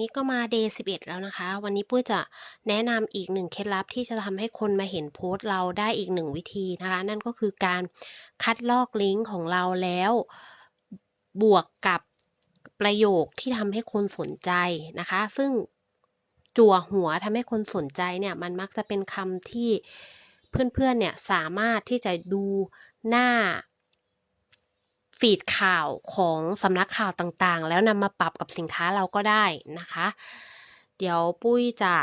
นี้ก็มา day 11แล้วนะคะ วันนี้ปุ้ยจะแนะนำอีกหนึ่งเคล็ดลับที่จะทำให้คนมาเห็นโพสต์เราได้อีกหนึ่งวิธีนะคะ นั่นก็คือการคัดลอกลิงก์ของเราแล้ว บวกกับประโยคที่ทำให้คนสนใจนะคะ ซึ่งจั่วหัวทำให้คนสนใจเนี่ย มันมักจะเป็นคำที่เพื่อนๆเนี่ยสามารถที่จะดูหน้า ฟีดข่าวของสำนักข่าวต่างๆ แล้วนำมาปรับกับสินค้าเราก็ได้นะคะ เดี๋ยวปุ้ยจะ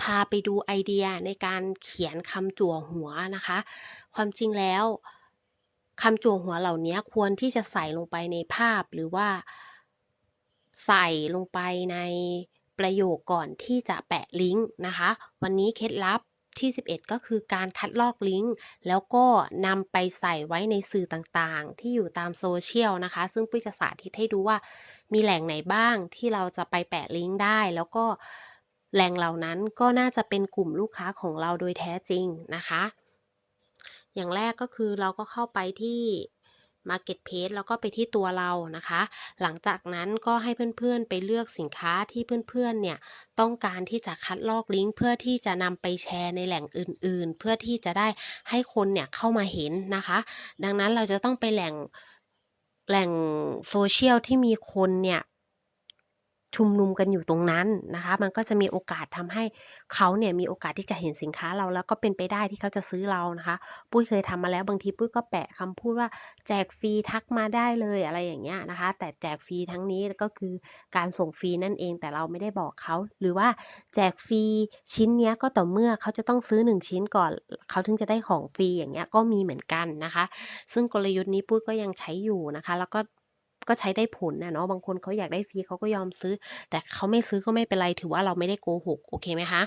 พาไปดูไอเดียในการเขียนคำจั่วหัวนะคะ ความจริงแล้วคำจั่วหัวเหล่านี้ควรที่จะใส่ลงไปในภาพหรือว่า ใส่ลงไปในประโยคก่อนที่จะแปะลิงก์นะคะ วันนี้เคล็ดลับ ที่ 11 ก็คือการคัดลอกลิงก์แล้วก็นำไปใส่ไว้ในสื่อต่างๆ ที่อยู่ตามโซเชียลนะคะ ซึ่งปุ้ยจะสาธิตให้ดูว่ามีแหล่งไหนบ้างที่เราจะไปแปะลิงก์ได้ แล้วก็แหล่งเหล่านั้นก็น่าจะเป็นกลุ่มลูกค้าของเราโดยแท้จริงนะคะ อย่างแรกก็คือเราก็เข้าไปที่ Marketplace แล้วก็ไปที่ตัวเรานะคะ หลังจากนั้นก็ให้เพื่อนๆไปเลือกสินค้าที่เพื่อนๆเนี่ยต้องการที่จะคัดลอกลิงก์เพื่อที่จะนำไปแชร์ในแหล่งอื่นๆ เพื่อที่จะได้ให้คนเนี่ยเข้ามาเห็นนะคะ ดังนั้นเราจะต้องไปแหล่งแหล่งโซเชียลที่มีคนเนี่ย ชุมนุมกันอยู่ตรงนั้นนะคะ มันก็จะมีโอกาสทำให้เขาเนี่ยมีโอกาสที่จะเห็นสินค้าเราแล้วก็เป็นไปได้ที่เขาจะซื้อเรานะคะ ปุ้ยเคยทำมาแล้วบางทีปุ้ยก็แปะคำพูดว่าแจกฟรีทักมาได้เลยอะไรอย่างเงี้ยนะคะ แต่แจกฟรีทั้งนี้ก็คือการส่งฟรีนั่นเองแต่เราไม่ได้บอกเขาหรือว่าแจกฟรีชิ้นเนี้ยก็ต่อเมื่อเขาจะต้องซื้อหนึ่งชิ้นก่อนเขาถึงจะได้ของฟรีอย่างเงี้ยก็มีเหมือนกันนะคะ ซึ่งกลยุทธ์นี้ปุ้ยก็ยังใช้อยู่นะคะ แล้วก็ ก็ใช้ได้ผลนะเนาะบางคนเขาอยากได้ฟรีเขาก็ยอมซื้อ แต่เขาไม่ซื้อก็ไม่เป็นไรถือว่าเราไม่ได้โกหกโอเคไหมคะ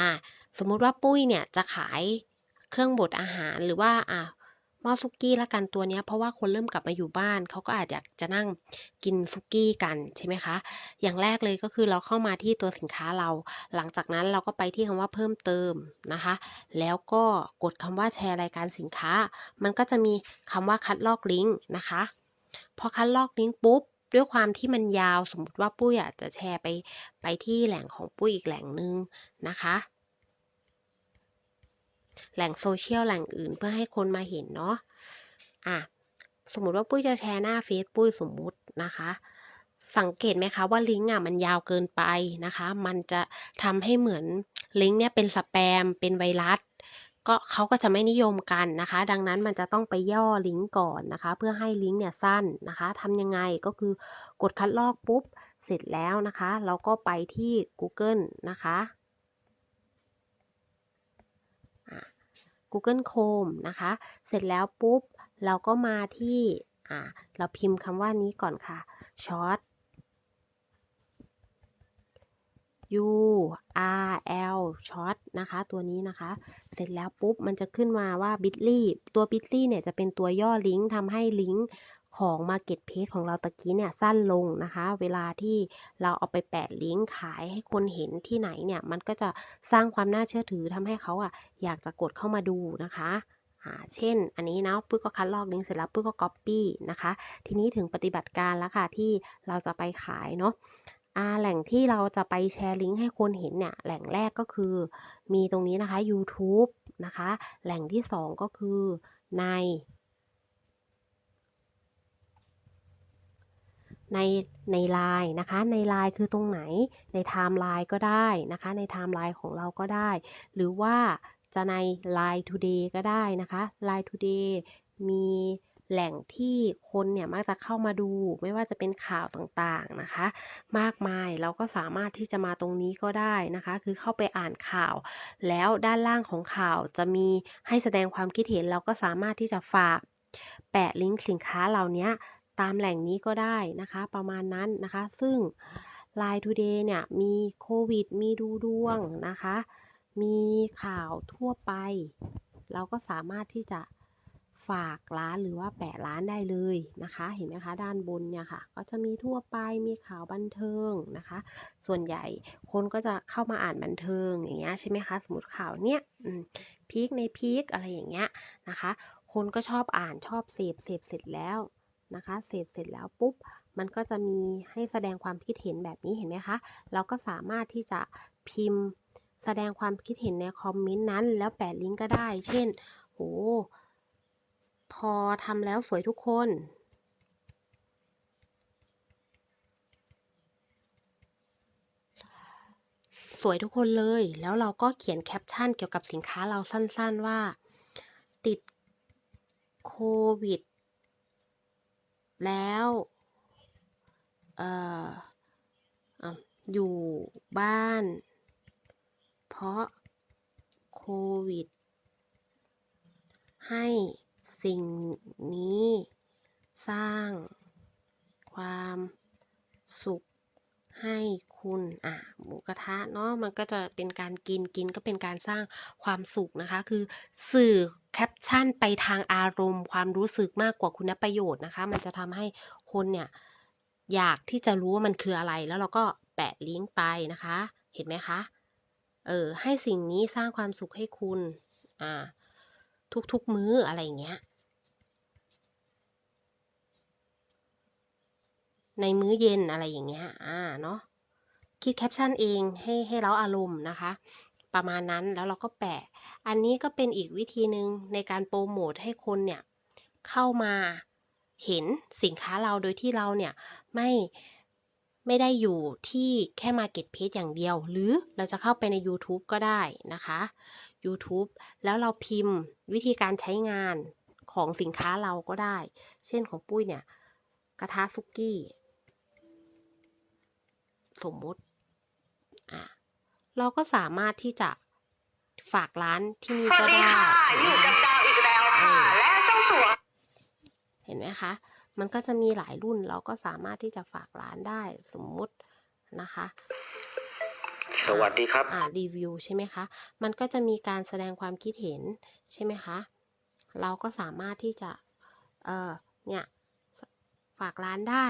อ่าสมมุติว่าปุ้ยเนี่ยจะขายเครื่องบดอาหารหรือว่าอ่าหม้อซุกี้ละกันตัวเนี้ยเพราะว่าคนเริ่มกลับมาอยู่บ้านเขาก็อาจอยากจะนั่งกินซุกี้กันใช่ไหมคะ อย่างแรกเลยก็คือเราเข้ามาที่ตัวสินค้าเรา หลังจากนั้นเราก็ไปที่คำว่าเพิ่มเติมนะคะ แล้วก็กดคำว่าแชร์รายการสินค้า มันก็จะมีคำว่าคัดลอกลิงก์นะคะ พอคัดลอกลิงก์ปุ๊บด้วยความที่มันยาวสมมติว่าปุ้ยอาจจะแชร์ไปไปที่แหล่งของปุ้ยอีกแหล่งหนึ่งนะคะ แหล่งโซเชียลแหล่งอื่นเพื่อให้คนมาเห็นเนาะอะสมมติว่าปุ้ยจะแชร์หน้าเฟซปุ้ยสมมุตินะคะ สังเกตไหมคะว่าลิงก์อะมันยาวเกินไปนะคะ มันจะทำให้เหมือนลิงก์เนี่ยเป็นสแปมเป็นไวรัส ก็เขาก็จะไม่นิยมกันนะคะ ดังนั้นมันจะต้องไปย่อลิงก์ก่อนนะคะ เพื่อให้ลิงก์เนี่ยสั้นนะคะทำยังไงก็คือกดคัดลอกปุ๊บเสร็จแล้วนะคะ เราก็ไปที่ Google นะคะ Google Chrome นะคะ เสร็จแล้วปุ๊บ เราก็มาที่อ่าเราพิมพ์คำว่านี้ก่อนค่ะ short U R L short นะคะ ตัวนี้นะคะ เสร็จแล้วปุ๊บมันจะขึ้นมาว่า bitly ตัว bitly เนี่ยจะเป็นตัวย่อลิงก์ทำให้ลิงก์ของ Marketplace ของเราตะกี้เนี่ยสั้นลงนะคะ เวลาที่เราเอาไปแปะลิงก์ขายให้คนเห็นที่ไหนเนี่ย มันก็จะสร้างความน่าเชื่อถือทำให้เขาอะอยากจะกดเข้ามาดูนะคะอ่าเช่น อันนี้นะปุ้ยก็คัดลอกลิงก์เสร็จแล้วปุ้ยก็ Copy นะคะ ทีนี้ถึงปฏิบัติการแล้วค่ะที่เราจะไปขายเนาะ อ่าแหล่งที่เราจะไปแชร์ลิงก์ให้คนเห็นเนี่ยแหล่งแรกก็คือ มีตรงนี้นะคะ YouTube นะคะ แหล่งที่สองก็คือในในในไลน์นะคะ ในไลน์คือตรงไหนในไทม์ไลน์ก็ได้นะคะ ในไทม์ไลน์ของเราก็ได้ หรือว่าจะใน Line Today ก็ได้นะคะ Line Today มี แหล่งที่คนเนี่ยมักจะเข้ามาดู ไม่ว่าจะเป็นข่าวต่างๆนะคะ มากมายเราก็สามารถที่จะมาตรงนี้ก็ได้นะคะ คือเข้าไปอ่านข่าว แล้วด้านล่างของข่าวจะมีให้แสดงความคิดเห็นเราก็สามารถที่จะฝาก แปะลิงก์สินค้าเหล่านี้ตามแหล่งนี้ก็ได้นะคะ ประมาณนั้นนะคะ ซึ่ง Line Today เนี่ยมีโควิด มีดูดวงนะคะ มีข่าวทั่วไป เราก็สามารถที่จะ ฝากร้านหรือว่าแปะร้านได้เลยนะคะ เห็นไหมคะ ด้านบนเนี่ยค่ะ ก็จะมีทั่วไปมีข่าวบันเทิงนะคะ ส่วนใหญ่คนก็จะเข้ามาอ่านบันเทิงอย่างเงี้ยใช่ไหมคะ สมมติข่าวเนี้ยพีคในพีคอะไรอย่างเงี้ยนะคะ คนก็ชอบอ่านชอบเสพเสพเสร็จแล้วนะคะเสพเสร็จแล้วปุ๊บมันก็จะมีให้แสดงความคิดเห็นแบบนี้เห็นไหมคะ เราก็สามารถที่จะพิมพ์แสดงความคิดเห็นในคอมเมนต์นั้น แล้วแปะลิงก์ก็ได้ เช่น โห พอทำแล้วสวยทุกคน สวยทุกคนเลย แล้วเราก็เขียนแคปชั่นเกี่ยวกับสินค้าเราสั้นๆว่า ติดโควิด แล้วเอ่ออะอยู่บ้าน เพราะโควิด ให้ สิ่งนี้ สร้าง ความสุขให้คุณอะหมูกระทะเนาะมันก็จะเป็นการกินกินก็เป็นการสร้างความสุขนะคะ คือสื่อแคปชั่นไปทางอารมณ์ ความรู้สึกมากกว่าคุณประโยชน์นะคะ มันจะทำให้คนเนี่ยอยากที่จะรู้ว่ามันคืออะไร แล้วเราก็แปะลิงก์ไปนะคะ เห็นไหมคะ เออให้สิ่งนี้สร้างความสุขให้คุณ อ่า ทุกๆ มื้ออะไรอย่างเงี้ย ในมื้อเย็นอะไรอย่างเงี้ย อ่า เนาะคิดแคปชั่นเองให้ให้เราอารมณ์นะคะ ประมาณนั้นแล้วเราก็แปะ อันนี้ก็เป็นอีกวิธีหนึ่งในการโปรโมทให้คนเนี่ยเข้ามาเห็นสินค้าเราโดยที่เราเนี่ยไม่ไม่ได้อยู่ที่แค่ Market Page อย่างเดียว หรือเราจะเข้าไปใน YouTube ก็ได้นะคะ YouTube แล้วเราพิมพ์วิธีการใช้งานของสินค้าเราก็ได้ เช่นของปุ้ยเนี่ย กระทะซุกี้ สมมุติอะเราก็สามารถที่จะฝากร้านที่นี่สวัสก็ดีได้ค่ะอยู่กับดาวอีกแล้วค่ะและเจ้าสัวเห็นไหมคะ มันก็จะมีหลายรุ่นเราก็สามารถที่จะฝากร้านได้สมมุตินะคะ สวัสดีครับอ่ารีวิวใช่ไหมคะ มันก็จะมีการแสดงความคิดเห็นใช่ไหมคะ เราก็สามารถที่จะ เออเนี่ยฝากร้านได้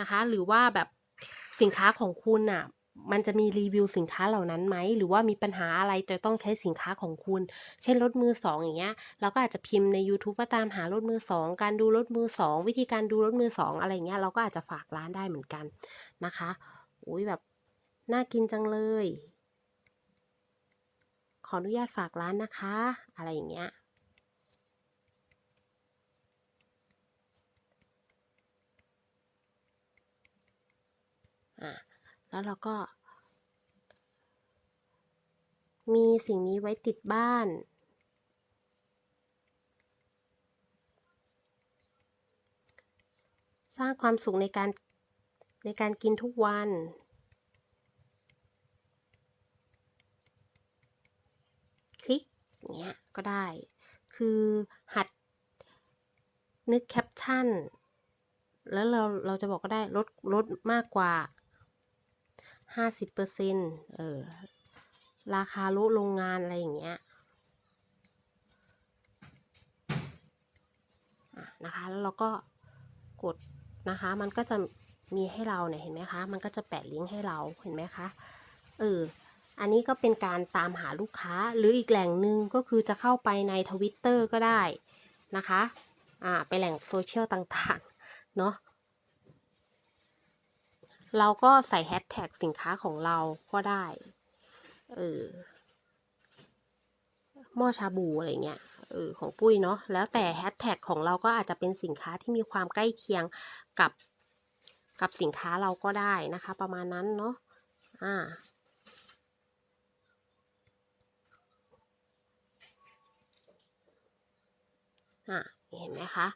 นะคะ หรือว่าแบบสินค้าของคุณน่ะมันจะมีรีวิวสินค้าเหล่านั้นไหม หรือว่ามีปัญหาอะไรจะต้องใช้สินค้าของคุณ เช่นรถมือสองอย่างเงี้ย เราก็อาจจะพิมพ์ใน YouTube ว่าตามหารถมือสองการดูรถมือสองวิธีการดูรถมือสองอะไรเงี้ย เราก็อาจจะฝากร้านได้เหมือนกันนะคะ อุ้ยแบบ น่ากินจังเลย ขออนุญาตฝากร้านนะคะ อะไรอย่างเงี้ย อะ แล้วเราก็ มีสิ่งนี้ไว้ติดบ้านสร้างความสุขในการในการกินทุกวัน คลิกเงี้ยก็ได้ คือหัดนึกแคปชั่น แล้วเราเราจะบอกก็ได้ลดลดมากกว่าห้าสิบเปอร์เซ็นเออราคาลดโรงงานอะไรอย่างเงี้ยนะคะ แล้วเราก็กดนะคะ มันก็จะมีให้เราเนี่ยเห็นไหมคะ มันก็จะแปะลิงก์ให้เราเห็นไหมคะ เออ อันนี้ก็เป็นการตามหาลูกค้าหรืออีกแหล่งหนึ่งก็คือจะเข้าไปในทวิตเตอร์ก็ได้นะคะอ่าไปแหล่งโซเชียลต่างๆเนาะเราก็ใส่แฮชแท็กสินค้าของเราก็ได้เออหม้อชาบูอะไรเงี้ยเออของปุ้ยเนาะแล้วแต่แฮชแท็กของเราก็อาจจะเป็นสินค้าที่มีความใกล้เคียงกับกับสินค้าเราก็ได้นะคะ ประมาณนั้นเนาะอ่า อะเห็นไหมคะ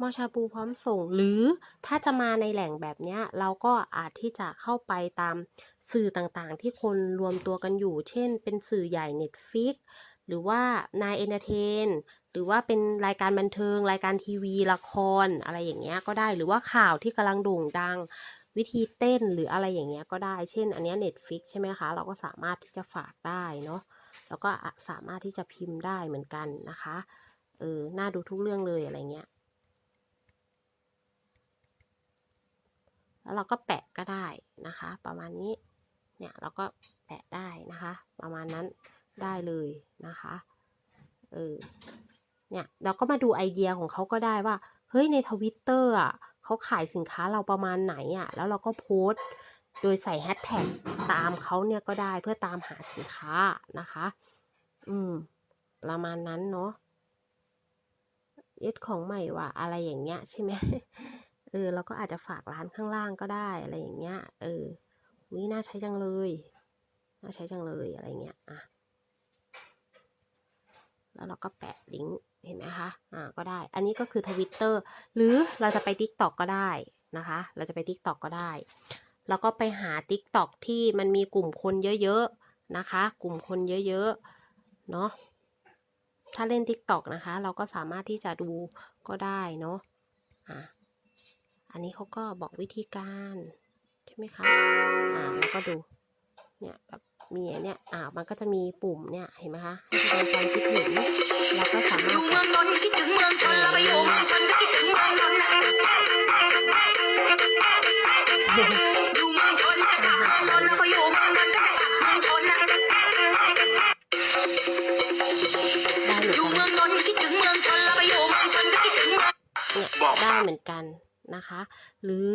มอชาบูพร้อมส่ง หรือถ้าจะมาในแหล่งแบบเนี้ยเราก็อาจที่จะเข้าไปตามสื่อต่างๆ ที่คนรวมตัวกันอยู่ เช่น เป็นสื่อใหญ่ Netflix หรือว่านายเอนเตอร์เทนหรือว่าเป็นรายการบันเทิง รายการทีวี ละคร อะไรอย่างเงี้ยก็ได้หรือว่าข่าวที่กำลังโด่งดัง วิธีเต้นหรืออะไรอย่างเงี้ยก็ได้ เช่น อันเนี้ย Netflix ใช่ไหมคะ เราก็สามารถที่จะฝากได้เนาะแล้วก็สามารถที่จะพิมพ์ได้เหมือนกันนะคะ เออ น่าดูทุกเรื่องเลยอะไรเงี้ย แล้วเราก็แปะก็ได้นะคะ ประมาณนี้ เนี่ยเราก็แปะได้นะคะ ประมาณนั้นได้เลยนะคะ เออ เนี่ยเราก็มาดูไอเดียของเขาก็ได้ว่า เฮ้ยในทวิตเตอร์อะเขาขายสินค้าเราประมาณไหนอะ แล้วเราก็โพสต์โดยใส่แฮชแท็กตามเขาเนี่ยก็ได้เพื่อตามหาสินค้านะคะ อืม ประมาณนั้นเนาะ ยึดของใหม่ว่ะอะไรอย่างเงี้ยใช่ไหมเออเราก็อาจจะฝากร้านข้างล่างก็ได้อะไรอย่างเงี้ย เออวิน่าใช้จังเลย น่าใช้จังเลยอะไรเงี้ยอะแล้วเราก็แปะลิงก์เห็นไหมคะ อ่า ก็ได้ อันนี้ก็คือทวิตเตอร์หรือเราจะไป t ิ k t o k ก็ได้นะคะ เราจะไป t ิ k t o k ก็ได้ แล้วก็ไปหา t ิ k t o k ที่มันมีกลุ่มคนเยอะๆนะคะ กลุ่มคนเยอะๆ เนาะ ถ้าเล่น t ิ k t o k นะคะ เราก็สามารถที่จะดูก็ได้เนาะอะอันนี้เขาก็บอกวิธีการใช่ไหมคะอ่าแล้วก็ดูเนี่ยแบบมีอันเนี่ยอ่ามันก็จะมีปุ่มเนี่ยเห็นไหมคะให้แสดงความคิดเห็นแล้วก็สามารถเมืองนนท์คิดถึงเมืองชน กันนะคะ หรือ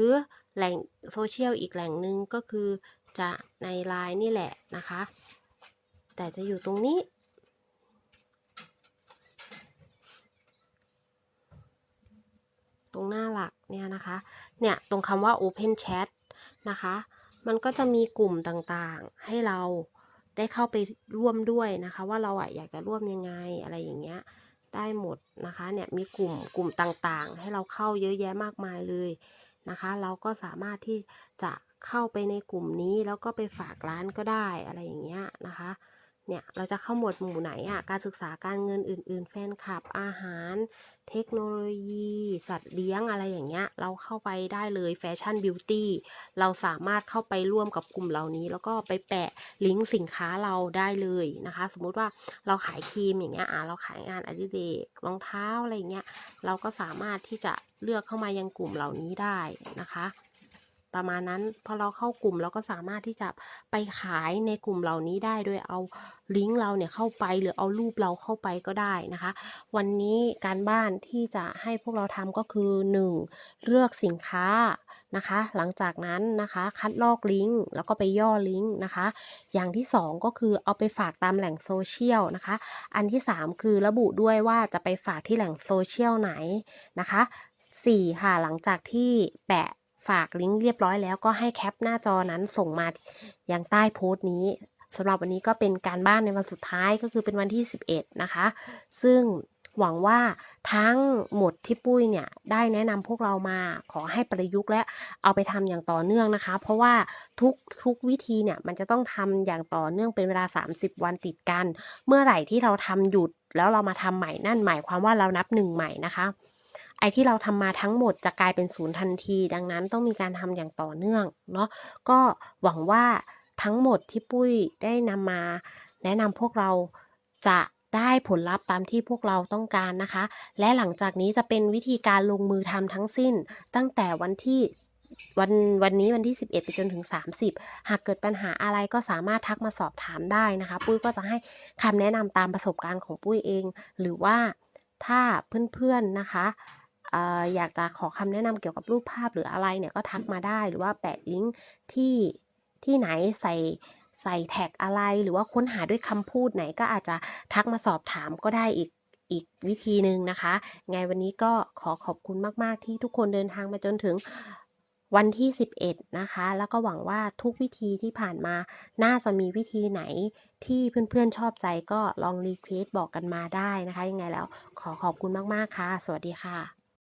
แหล่งโซเชียลอีกแหล่งหนึ่งก็คือจะในไลน์นี่แหละนะคะ แต่จะอยู่ตรงนี้ ตรงหน้าหลักเนี่ยนะคะ เนี่ยตรงคำว่า Open Chat นะคะ มันก็จะมีกลุ่มต่างๆให้เราได้เข้าไปร่วมด้วยนะคะ ว่าเราอะอยากจะร่วมยังไงอะไรอย่างเงี้ย ได้หมดนะคะเนี่ยมีกลุ่มกลุ่มต่างๆ ให้เราเข้าเยอะแยะมากมายเลยนะคะ เราก็สามารถที่จะเข้าไปในกลุ่มนี้แล้วก็ไปฝากร้านก็ได้อะไรอย่างเงี้ยนะคะ เนี่ยเราจะเข้าหมวดหมู่ไหนอะการศึกษาการเงินอื่น ๆ แฟนคลับอาหาร เทคโนโลยี สัตว์เลี้ยงอะไรอย่างเงี้ย เราเข้าไปได้เลยแฟชั่นบิวตี้เราสามารถเข้าไปร่วมกับกลุ่มเหล่านี้ แล้วก็ไปแปะลิงก์สินค้าเราได้เลยนะคะ สมมุติว่าเราขายครีมอย่างเงี้ยอะเราขายงานอดิเรกรองเท้าอะไรอย่างเงี้ยเราก็สามารถที่จะเลือกเข้ามายังกลุ่มเหล่านี้ได้นะคะ ประมาณนั้นพอเราเข้ากลุ่มเราก็สามารถที่จะไปขายในกลุ่มเหล่านี้ได้โดยเอาลิงก์เราเนี่ยเข้าไปหรือเอารูปเราเข้าไปก็ได้นะคะ วันนี้การบ้านที่จะให้พวกเราทำก็คือ 1. เลือกสินค้านะคะ หลังจากนั้นนะคะคัดลอกลิงก์แล้วก็ไปย่อลิงก์นะคะ อย่างที่ 2 ก็คือเอาไปฝากตามแหล่งโซเชียลนะคะ อันที่ 3 คือระบุด้วยว่าจะไปฝากที่แหล่งโซเชียลไหนนะคะ 4 ค่ะหลังจากที่แปะ ฝากลิงก์เรียบร้อยแล้วก็ให้แคปหน้าจอนั้นส่งมาอยังใต้โพสต์นี้สำหรับวันนี้ก็เป็นการบ้านในวันสุดท้ายก็คือเป็นวันที่ 11 นะคะ ซึ่งหวังว่าทั้งหมดที่ปุ้ยเนี่ยได้แนะนำพวกเรามาขอให้ประยุกต์และเอาไปทำอย่างต่อเนื่องนะคะ เพราะว่าทุกทุกวิธีเนี่ยมันจะต้องทำอย่างต่อเนื่องเป็นเวลา 30 วันติดกัน เมื่อไหร่ที่เราทำหยุดแล้วเรามาทำใหม่นั่นหมายความว่าเรานับหนึ่งใหม่นะคะ ไอที่เราทำมาทั้งหมดจะกลายเป็นศูนย์ทันที ดังนั้นต้องมีการทำอย่างต่อเนื่องเนาะก็หวังว่าทั้งหมดที่ปุ้ยได้นำมาแนะนำพวกเราจะได้ผลลัพธ์ตามที่พวกเราต้องการนะคะ และหลังจากนี้จะเป็นวิธีการลงมือทำทั้งสิ้น ตั้งแต่วันที่วันวันนี้วันที่ 11 ไปจนถึง 30 หากเกิดปัญหาอะไรก็สามารถทักมาสอบถามได้นะคะ ปุ้ยก็จะให้คำแนะนำตามประสบการณ์ของปุ้ยเอง หรือว่าถ้าเพื่อนๆนะคะ อยากจะขอคำแนะนำเกี่ยวกับรูปภาพหรืออะไรเนี่ยก็ทักมาได้หรือว่าแปะลิงก์ที่ที่ไหนใส่ใส่แท็กอะไรหรือว่าค้นหาด้วยคำพูดไหนก็อาจจะทักมาสอบถามก็ได้อีกอีกวิธีหนึ่งนะคะ ไงวันนี้ก็ขอขอบคุณมาก ๆ ที่ทุกคนเดินทางมาจนถึงวันที่ 11 นะคะ แล้วก็หวังว่าทุกวิธีที่ผ่านมา น่าจะมีวิธีไหนที่เพื่อน ๆ ชอบใจก็ลองรีเควสบอกกันมาได้นะคะ ยังไงแล้วขอขอบคุณมาก ๆ ค่ะ สวัสดีค่ะ